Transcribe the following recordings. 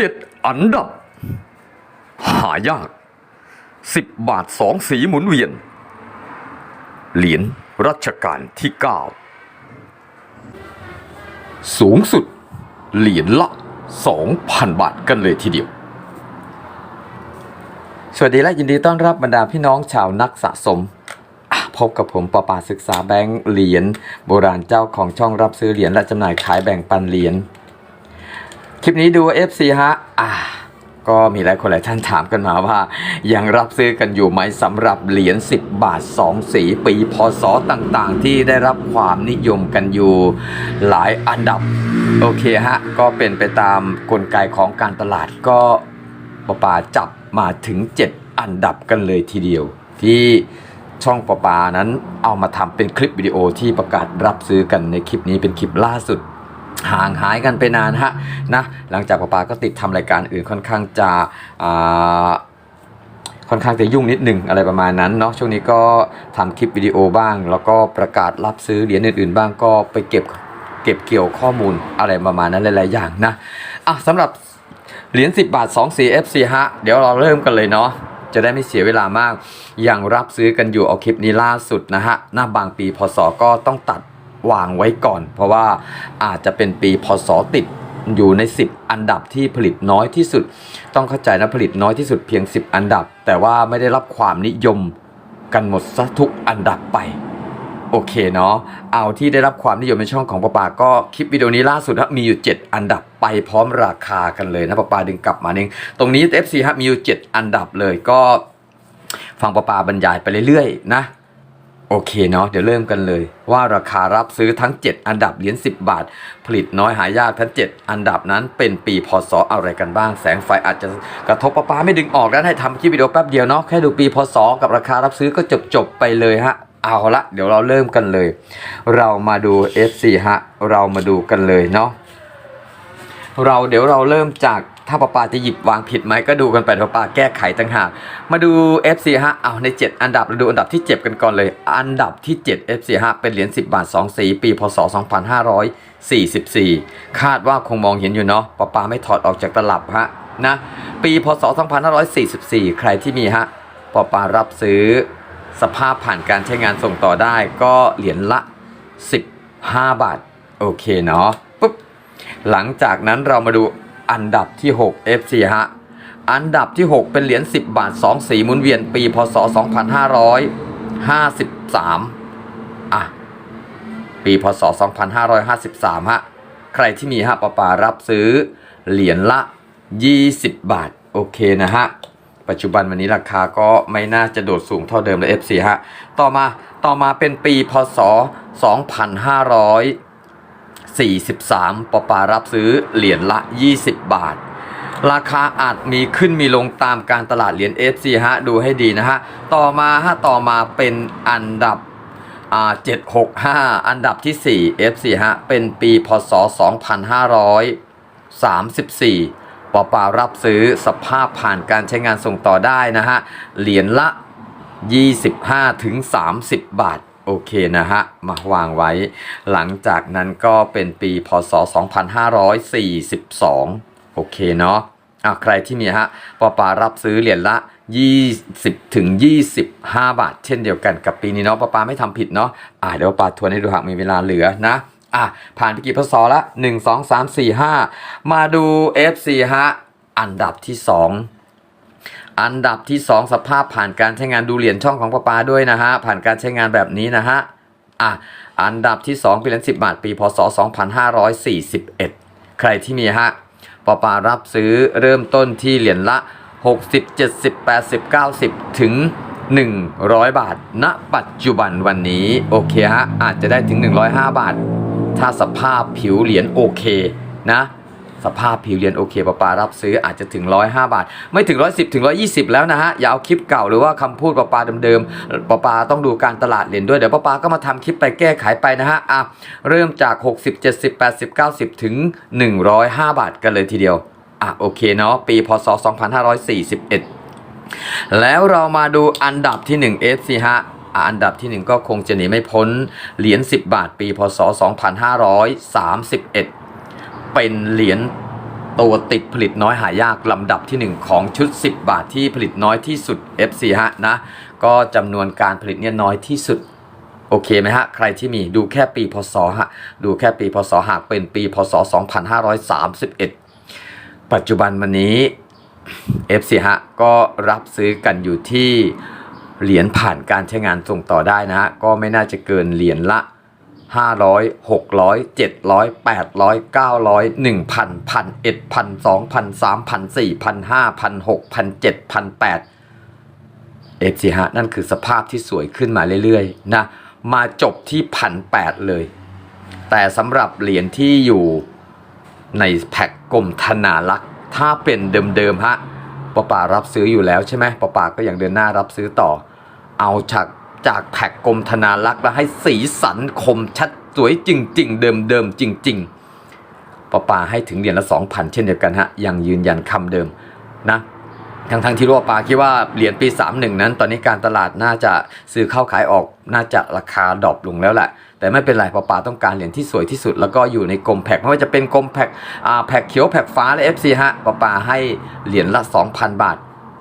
เจ็ดอันดับ หายากสิบบาทสองสีหมุนเวียน เหรียญรัชกาลที่เก้าสูงสุด เหรียญละสองพันบาทกันเลยทีเดียว สวัสดีและยินดีต้อนรับบรรดาพี่น้องชาวนักสะสมพบกับผมประปาศึกษาแบงค์เหรียญโบราณเจ้าของช่องรับซื้อเหรียญและจำหน่ายขายแบ่งปันเหรียญ ลิปนี้ดู FC ฮะ อะก็มีหลายคนหลายท่านถามกันมาว่า ยังรับซื้อกันอยู่ไหมสำหรับเหรียญ 10 บาท 2 สีปีพศต่างๆ ที่ได้รับความนิยมกันอยู่หลายอันดับ โอเคฮะ ก็เป็นไปตามกลไกของการตลาดก็ปปาจับมาถึง 7 อันดับกันเลยทีเดียว ที่ช่องปปานั้นเอามาทำเป็นคลิปวิดีโอที่ประกาศรับซื้อกันในคลิปนี้เป็นคลิปล่าสุด ห่างหายกันไปนานฮะนะหลังจากปปาก็ติดทำรายการอื่นค่อนข้างจะค่อนข้างจะยุ่งนิดหนึ่งอะไรประมาณนั้นเนาะช่วงนี้ก็ทำคลิปวิดีโอบ้าง แล้วก็ประกาศรับซื้อเหรียญอื่นๆบ้างก็ไปเก็บเก็บเกี่ยวข้อมูลอะไรประมาณนั้นหลายๆอย่างนะอะสำหรับเหรียญ10 บาท 2 4 FC ฮะเดี๋ยวเราเริ่มกันเลยเนาะจะได้ไม่เสียเวลามาก อยังรับซื้อกันอยู่เอาคลิปนี้ล่าสุดนะฮะหน้าบางปีพศก็ต้องตัด วางไว้ก่อน เพราะว่าอาจจะเป็นปีพศติดอยู่ใน 10 อันดับที่ผลิตน้อยที่สุด ต้องเข้าใจนะผลิตน้อยที่สุดเพียง 10 อันดับ แต่ว่าไม่ได้รับความนิยมกันหมดซะทุกอันดับไปโอเคเนาะ เอาที่ได้รับความนิยมในช่องของปะปาก็คลิปวิดีโอนี้ล่าสุดฮะมีอยู่ 7 อันดับไปพร้อมราคากันเลยนะปะปาดึงกลับมาเองตรงนี้ FC ฮะมีอยู่ 7 อันดับเลยก็ฟังปะปาบรรยายไปเรื่อยๆนะ โอเคเนาะเดี๋ยวเริ่มกันเลย ว่าราคารับซื้อทั้ง 7 อันดับเหรียญ10 บาท ผลิตน้อยหายากทั้ง 7 อันดับนั้นเป็นปีพศอะไรกันบ้าง แสงไฟอาจจะกระทบประปาไม่ดึงออกแล้วให้ทำคลิปวิดีโอแป๊บเดียวเนาะแค่ดูปีพศกับราคารับซื้อก็จบจบไปเลยฮะเอาละเดี๋ยวเราเริ่มกันเลย เรามาดู F4 ฮะเรามาดูกันเลยเนาะเราเดี๋ยวเราเริ่มจาก ถ้าปาปาจะหยิบวางผิดไหมก็ดูกันไปปาปาแก้ไขต่างหากมาดู FC ฮะเอาใน 7 อันดับเราดูอันดับที่ 7 กันก่อนเลย อันดับที่ 7 FC ฮะเป็นเหรียญ10 บาท 2 สี ปีพศ 2544 คาดว่าคงมองเห็นอยู่เนาะปาปาไม่ถอดออกจากตลับฮะนะปีพศ 2544 ใครที่มีฮะปาปารับซื้อสภาพผ่านการใช้งานส่งต่อได้ก็เหรียญละ 15 บาท โอเคเนาะปุ๊บหลังจากนั้นเรามาดู อันดับที่ 6 FC ฮะ อันดับที่ 6 เป็นเหรียญ10 บาท 2 สีหมุนเวียนปีพศ 2553 อะ ปีพศ 2553 ฮะ ใครที่มีฮะปะปารับซื้อเหรียญละ 20 บาท โอเคนะฮะปัจจุบันวันนี้ราคาก็ไม่น่าจะโดดสูงเท่าเดิมเลย FC ฮะ ต่อมา ต่อมาเป็นปีพศ 2500 43ปปารับซื้อเหรียญละ 20 บาท ราคาอาจมีขึ้นมีลงตามการตลาดเหรียญ FC ฮะ ดูให้ดีนะฮะ ต่อมาฮะ ต่อมาเป็นอันดับอ่า765อันดับที่ 4 FC ฮะ เป็นปีพศ 2534ปอปารับซื้อสภาพผ่านการใช้งานส่งต่อได้นะฮะ เหรียญละ 25ถึง30 บาท โอเคนะฮะ มาวางไว้ หลังจากนั้นก็เป็นปีพศ 2542 โอเคเนาะอะใครที่มีฮะปอปารับซื้อเหรียญละ 20ถึง25 บาท เช่นเดียวกันกับปีนี้เนาะปอปาไม่ทำผิดเนาะอะเดี๋ยวปาทวนให้ดูหากมีเวลาเหลือนะอะผ่านไปกี่พศละ 1 2 3 4 5 มาดู FC ฮะ อันดับที่ 2 อันดับที่ 2 สภาพผ่านการใช้งานดูเหรียญช่องของประปาด้วยนะฮะ ผ่านการใช้งานแบบนี้นะฮะ อะ อันดับที่2เป็นเหรียญ10บาท ปีพศ 2541 ใครที่มีฮะปปารับซื้อเริ่มต้นที่เหรียญละ 60 70 80 90 ถึง 100 บาท ณ ปัจจุบันวันนี้ โอเคฮะ อาจจะได้ถึง 105 บาท ถ้าสภาพผิวเหรียญโอเคนะ สภาพผิวเหรียญโอเคปะปารับซื้ออาจจะถึง 105 บาท ไม่ถึง 110 ถึง 120 แล้วนะฮะ อย่าเอาคลิปเก่าหรือว่าคำพูดปะปาเดิมๆปะปาต้องดูการตลาดเหรียญด้วย เดี๋ยวปะปาก็มาทำคลิปไปแก้ไขไปนะฮะอะเริ่มจาก 60 70 80 90 ถึง 105 บาทกันเลยทีเดียวอะโอเคเนาะปีพศ 2541แล้วเรามาดูอันดับที่ 1 FC ฮะอะอันดับที่ 1 ก็คงจะหนีไม่พ้น เหรียญ10 บาทปีพศ 2531 เป็นเหรียญตัวติดผลิตน้อยหายากลำดับที่ 1 ของชุด 10 บาทที่ผลิตน้อยที่สุด FC ฮะนะ ก็จำนวนการผลิตเนี่ยน้อยที่สุดโอเคไหมฮะ ใครที่มีดูแค่ปีพศฮะ ดูแค่ปีพศหากเป็นปีพศ 2531 ปัจจุบันวันนี้ FC ฮะ ก็รับซื้อกันอยู่ที่เหรียญผ่านการใช้งานส่งต่อได้นะฮะ ก็ไม่น่าจะเกินเหรียญละ 500 600 700 800 900 1,000 1,000 1,000 2,000 3,000 4,000 5,000 6,000 7,000 8 FC ฮะนั่นคือสภาพที่สวยขึ้นมาเรื่อยๆนะมาจบที่พันแเลย แต่สำหรับเหรียญที่อยู่ในแพ็กกรมธนารักษ์ถ้าเป็นเดิมๆฮะปอป่ารับซื้ออยู่แล้วใช่ไหมปอป่าก็ยังเดินหน้ารับซื้อต่อ เอาจาก จากแพ็กกรมธนารักษ์แล้วให้สีสันคมชัดสวยจริง ๆ เดิมๆจริง ๆปอป่าให้ถึงเหรียญละ 2,000 เช่นเดียวกันฮะยังยืนยันคำเดิมนะทั้งทั้งๆที่รู้ว่าปาคิดว่าเหรียญปี 31 นั้น ตอนนี้การตลาดน่าจะซื้อเข้าขายออกน่าจะราคาดรอปลงแล้วแหละแต่ไม่เป็นไรปาปาต้องการเหรียญที่สวยที่สุด แล้วก็อยู่ในกลมแพ็คไม่ว่าจะเป็นกลมแพ็คอ่าแพ็คเขียวแพ็คฟ้าและ FC ฮะปาปาให้เหรียญละ 2,000 บาท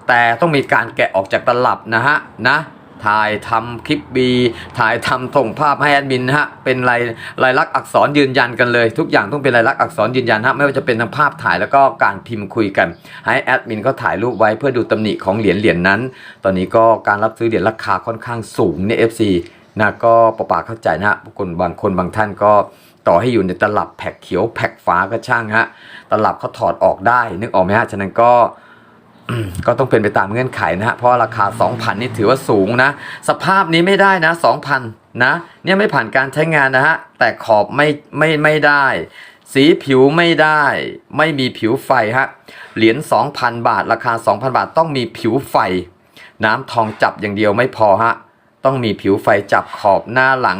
แต่ต้องมีการแกะออกจากตลับนะฮะนะ ถ่ายทำคลิปบีถ่ายทำส่งภาพให้แอดมินนะฮะเป็นลายลายลักษณ์อักษรยืนยันกันเลย ทุกอย่างต้องเป็นลายลักษณ์อักษรยืนยันฮะไม่ว่าจะเป็นทั้งภาพถ่ายแล้วก็การพิมพ์คุยกัน ให้แอดมินก็ถ่ายรูปไว้เพื่อดูตำหนิของเหรียญเหรียญนั้น ตอนนี้ก็การรับซื้อเหรียญราคาค่อนข้างสูงใน FC นะก็ประปาเข้าใจนะฮะบางคนบางคนบางท่านก็ต่อให้อยู่ในตลับแพ็กเขียวแพ็กฟ้าก็ช่างฮะตลับเขาถอดออกได้นึกออกไหมฮะฉะนั้นก็ ก็ต้องเป็นไปตามเงื่อนไขนะฮะเพราะราคา 2,000 นี่ถือว่าสูงนะ สภาพนี้ไม่ได้นะ 2,000 นะเนี่ยไม่ผ่านการใช้งานนะฮะ แต่ขอบไม่ไม่ไม่ได้ สีผิวไม่ได้ ไม่มีผิวไฟฮะเหรียญ2,000 บาท ราคา 2,000 บาทต้องมีผิวไฟ น้ำทองจับอย่างเดียวไม่พอฮะต้องมีผิวไฟจับขอบหน้าหลัง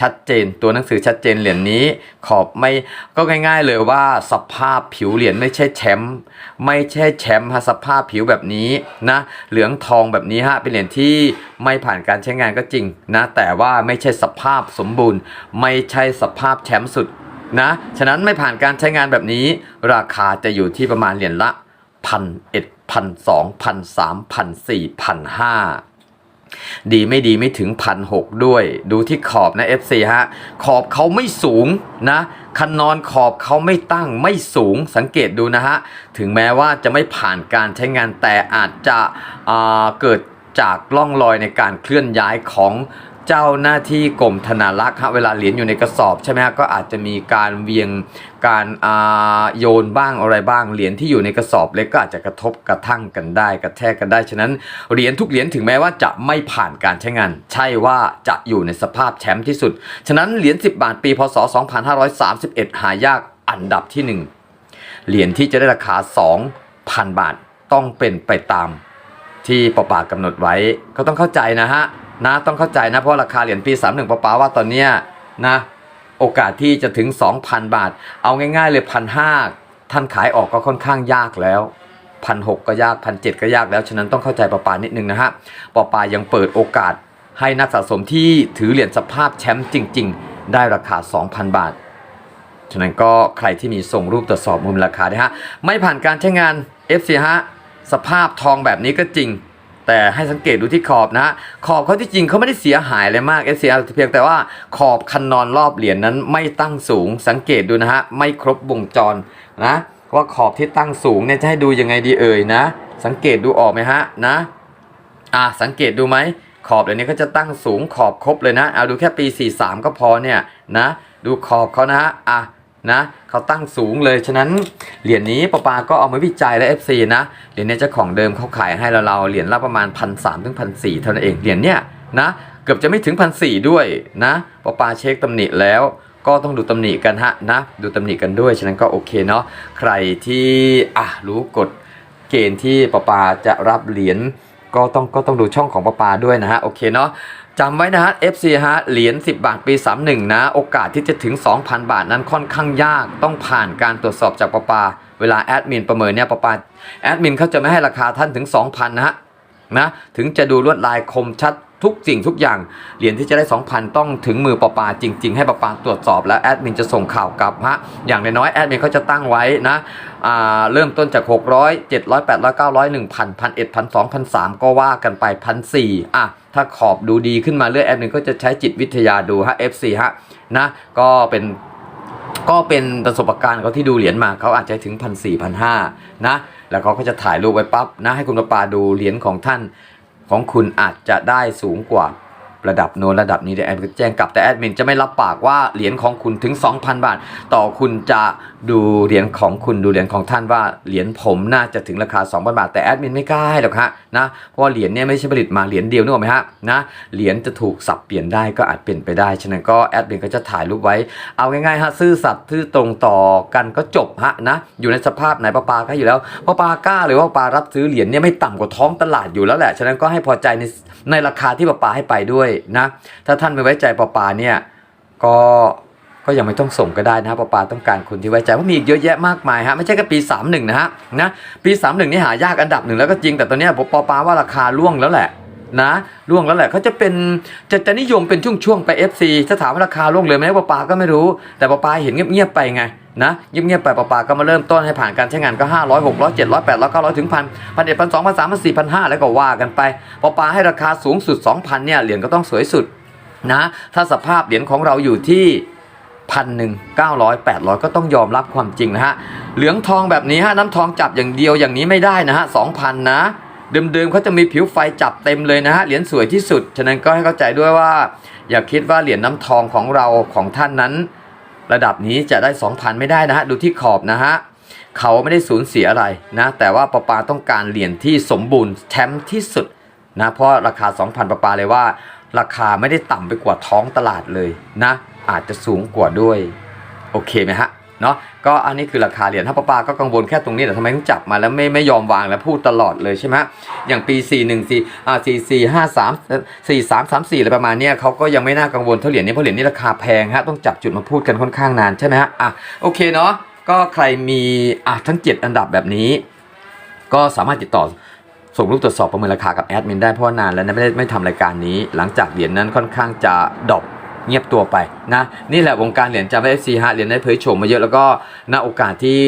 ชัดเจนตัวหนังสือชัดเจนเหรียญนี้ขอบไม่ก็ง่าย ๆ เลยว่าสภาพผิวเหรียญไม่ใช่แชมป์ไม่ใช่แชมป์ฮะสภาพผิวแบบนี้นะเหลืองทองแบบนี้ฮะเป็นเหรียญที่ไม่ผ่านการใช้งานก็จริงนะแต่ว่าไม่ใช่สภาพสมบูรณ์ ไม่ใช่สภาพแชมป์สุดนะฉะนั้นไม่ผ่านการใช้งานแบบนี้ ราคาจะอยู่ที่ประมาณเหรียญละพันเอ็ดพันสองพันสามพันสี่พันห้า ดีไม่ดีไม่ถึงพันหด้วย ดูที่ขอบนะ FC ฮะ ขอบเขาไม่สูงนะ คันนอนขอบเขาไม่ตั้งไม่สูงสังเกตดูนะฮะ ถึงแม้ว่าจะไม่ผ่านการใช้งานแต่อาจจะเกิดจากล่องรอยในการเคลื่อนย้ายของ เจ้าหน้าที่กรมธนารักษ์ฮะเวลาเหรียญอยู่ในกระสอบใช่ไหมฮะก็อาจจะมีการเวียงการโยนบ้างอะไรบ้างเหรียญที่อยู่ในกระสอบเล็กก็อาจจะกระทบกระทั่งกันได้ กระแทกกันได้ฉะนั้นเหรียญทุกเหรียญถึงแม้ว่าจะไม่ผ่านการใช้งาน ใช่ว่าจะอยู่ในสภาพแชมป์ที่สุด ฉะนั้นเหรียญ10 บาทปีพศ 2531 หายากอันดับที่ 1 เหรียญที่จะได้ราคา 2,000 บาทต้องเป็นไปตามที่ปปากำหนดไว้ก็ต้องเข้าใจนะฮะ นะต้องเข้าใจนะเพราะราคาเหรียญปี31ปอปาว่าตอนเนี้ยนะโอกาสที่จะถึง 2,000 บาท เอาง่ายๆเลยพันห้าท่านขายออกก็ค่อนข้างยากแล้วพันหก็ยากพันเก็ยากแล้วฉะนั้นต้องเข้าใจปอปานิดนึงนะฮะปอปายังเปิดโอกาสให้นักสะสมที่ถือเหรียญสภาพแชมป์จริง ๆ ได้ราคา 2,000 บาท ฉะนั้นก็ใครที่มีส่งรูปตรวจสอบมูลราคานะฮะไม่ผ่านการใช้งาน FC ฮะสภาพทองแบบนี้ก็จริง แต่ให้สังเกตดูที่ขอบนะฮะขอบเขาที่จริงเขาไม่ได้เสียหายอะไรมาก FC เพียงแต่ว่าขอบคันนอนรอบเหรียญนั้นไม่ตั้งสูงสังเกตดูนะฮะไม่ครบวงจรนะว่าขอบที่ตั้งสูงเนี่ยจะให้ดูยังไงดีเอ่ยนะ สังเกตดูออกไหมฮะนะอะสังเกตดูไหมขอบเดี๋ยวนี้เขาจะตั้งสูงขอบครบเลยนะเอาดูแค่ปี 43 ก็พอเนี่ยนะดูขอบเขานะฮะอะ นะเขาตั้งสูงเลย ฉะนั้นเหรียญนี้ปอปาก็เอามาวิจัยและ FC นะเหรียญเนี้เจ้าของเดิมเขาขายให้เราเราเหรียญละประมาณพันสามถึงพันสี่เท่านั้นเองเหรียญเนี้ยนะเกือบจะไม่ถึงพันสี่ด้วยนะปอปาเช็คตำหนิแล้วก็ต้องดูตำหนิกันฮะนะดูตำหนิกันด้วยฉะนั้นก็โอเคเนาะใครที่อะรู้กฎเกณฑ์ที่ปะปาจะรับเหรียญก็ต้องก็ต้องดูช่องของปะปาด้วยนะฮะโอเคเนาะ จำไว้นะฮะ FC ฮะเหรียญ10 บาทปี 31 นะ โอกาสที่จะถึง 2,000 บาทนั้นค่อนข้างยากต้องผ่านการตรวจสอบจากปะปา เวลาแอดมินประเมินเนี่ยปะปาแอดมินเขาจะไม่ให้ราคาท่านถึง 2,000 นะฮะนะถึงจะดูลวดลายคมชัดทุกสิ่งทุกอย่างเหรียญที่จะได้ 2,000 ต้องถึงมือปปาจริง ๆ ให้ปปาตรวจสอบแล้วแอดมินจะส่งข่าวกลับฮะอย่างน้อยๆแอดมินเขาจะตั้งไว้นะอ่าเริ่มต้นจาก 600 700 800 900 1,000 1,000 1,000 2,000 3ก็ว่ากันไป1,400อะ ถ้าขอบดูดีขึ้นมาเรื่อยแอดมินก็จะใช้จิตวิทยาดูฮะ FC ฮะนะก็เป็นก็เป็นประสบการณ์เขาที่ดูเหรียญมาเขาอาจจะถึงพันสี่พันห้านะแล้วเขาก็จะถ่ายรูปไว้ปั๊บนะให้คุณประปาดูเหรียญของท่านของคุณอาจจะได้สูงกว่า ระดับโน้นระดับนี้เดี๋ยวแอดมินแจ้งกลับแต่แอดมินจะไม่รับปากว่าเหรียญของคุณถึง 2,000 บาท ต่อคุณจะดูเหรียญของคุณดูเหรียญของท่านว่าเหรียญผมน่าจะถึงราคา 2,000 บาท แต่แอดมินไม่กล้าให้หรอกฮะนะเพราะเหรียญเนี่ยไม่ใช่ผลิตมาเหรียญเดียวนึกออกไหมฮะนะเหรียญจะถูกสับเปลี่ยนได้ก็อาจเป็นไปได้ฉะนั้นก็แอดมินก็จะถ่ายรูปไว้ เอาง่ายๆฮะซื่อสัตย์ซื่อตรงต่อกันก็จบฮะนะอยู่ในสภาพไหนปลาปลาก็อยู่แล้วปลาปลากล้าหรือว่าปลารับซื้อเหรียญเนี่ยไม่ต่ำกว่าท้องตลาดอยู่แล้วแหละฉะนั้นก็ให้พอใจในในราคาที่ปลาปลาให้ไปด้วยนะ ถ้าท่านไม่ไว้ใจปอปาเนี่ยก็ก็ยังไม่ต้องส่งก็ได้นะปอปาต้องการคนที่ไว้ใจเพราะมีอีกเยอะแยะมากมายฮะไม่ใช่แค่ปี 31 นะฮะนะปี 31 นี่หายากอันดับหนึ่งแล้วก็จริงแต่ตอนนี้ปอปาว่าราคาล่วงแล้วแหละ นะล่วงแล้วแหละเขาจะเป็นจะจะนิยมเป็นช่วงๆไป FC ถ้าถามราคาล่วงเลยไหมปลาปาก็ไม่รู้ แต่ปลาปาเห็นเงียบๆไปไงนะเงียบๆไปปลาปาก็มาเริ่มต้นให้ผ่านการใช้งานก็ 500 600 700 800 900 ถึงพันพันเอ็ดพันสองพันสามพันสี่พันห้าแล้วก็ว่ากันไปปลาปาให้ราคาสูงสุด 2,000เนี่ยเหรียญก็ต้องสวยสุดนะถ้าสภาพเหรียญของเราอยู่ที่พันหนึ่งเก้าร้อยแปดร้อยก็ต้องยอมรับความจริงนะฮะเหลืองทองแบบนี้ฮะน้ำทองจับอย่างเดียวอย่างนี้ไม่ได้นะฮะสองพันนะ เดิมๆเขาจะมีผิวไฟจับเต็มเลยนะฮะเหรียญสวยที่สุด ฉะนั้นก็ให้เข้าใจด้วยว่า อย่าคิดว่าเหรียญน้ำทองของเราของท่านนั้น ระดับนี้จะได้ 2,000 ไม่ได้นะฮะดูที่ขอบนะฮะเขาไม่ได้สูญเสียอะไรนะ แต่ว่าปปาต้องการเหรียญที่สมบูรณ์แชมป์ที่สุดนะเพราะราคา 2,000ปปาเลยว่า ราคาไม่ได้ต่ำไปกว่าท้องตลาดเลยนะ อาจจะสูงกว่าด้วย โอเคไหมฮะ เนาะก็อันนี้คือราคาเหรียญถ้าป้าปาก็กังวลแค่ตรงนี้แต่ทำไมต้องจับมาแล้วไม่ไม่ยอมวางแล้วพูดตลอดเลยใช่ไหมฮะอย่างปี 4 1 4อ่า4 4 5 3 4 3 3 4อะไรประมาณนี้เขาก็ยังไม่น่ากังวลเท่าเหรียญนี้เพราะเหรียญนี้ราคาแพงฮะต้องจับจุดมาพูดกันค่อนข้างนานใช่ไหมฮะอะโอเคเนาะก็ใครมีอะทั้ง 7 อันดับแบบนี้ ก็สามารถติดต่อส่งรูปตรวจสอบประเมินราคากับแอดมินได้เพราะนานแล้วไม่ได้ไม่ทำรายการนี้ หลังจากเหรียญนั้นค่อนข้างจะดรอป เงียบตัวไปนะนี่แหละวงการเหรียญจำไว้เอฟซีฮะเหรียญได้เผยโฉมมาเยอะแล้วก็ณโอกาสที่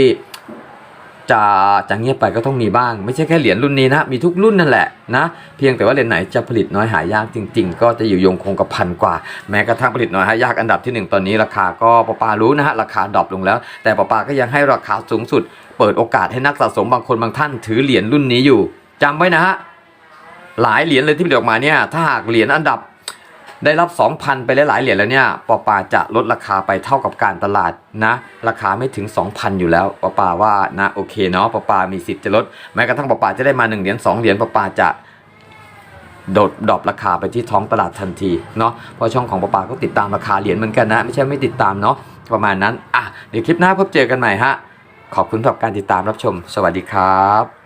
จะจะเงียบไปก็ต้องมีบ้าง ไม่ใช่แค่เหรียญรุ่นนี้นะมีทุกรุ่นนั่นแหละนะเพียงแต่ว่าเหรียญไหนจะผลิตน้อยหายากจริง ๆ ก็จะอยู่ยงคงกระพันกว่า แม้กระทั่งผลิตน้อยหายากอันดับที่หนึ่งตอนนี้ราคาก็ปะปารู้นะฮะราคาดรอปลงแล้ว แต่ปะปาก็ยังให้ราคาสูงสุด เปิดโอกาสให้นักสะสมบางคนบางท่านถือเหรียญรุ่นนี้อยู่จำไว้นะฮะหลายเหรียญเลยที่ผลิตออกมาเนี่ยถ้าหากเหรียญอันดับ ได้รับ 2,000 ไปหลายๆเหรียญแล้วเนี่ยปอปาจะลดราคาไปเท่ากับการตลาดนะ ราคาไม่ถึง 2,000 อยู่แล้วปอปาว่านะโอเคเนาะปอปามีสิทธิ์จะลดแม้กระทั่งปอปาจะได้มา 1 เหรียญ2เหรียญปอปาจะโดดดรอปราคาไปที่ท้องตลาดทันทีเนาะเพราะช่องของปอปาก็ติดตามราคาเหรียญเหมือนกันนะ ไม่ใช่ไม่ติดตามเนาะประมาณนั้นอะเดี๋ยวคลิปหน้าพบเจอกันใหม่ฮะขอบคุณสำหรับการติดตามรับชม สวัสดีครับ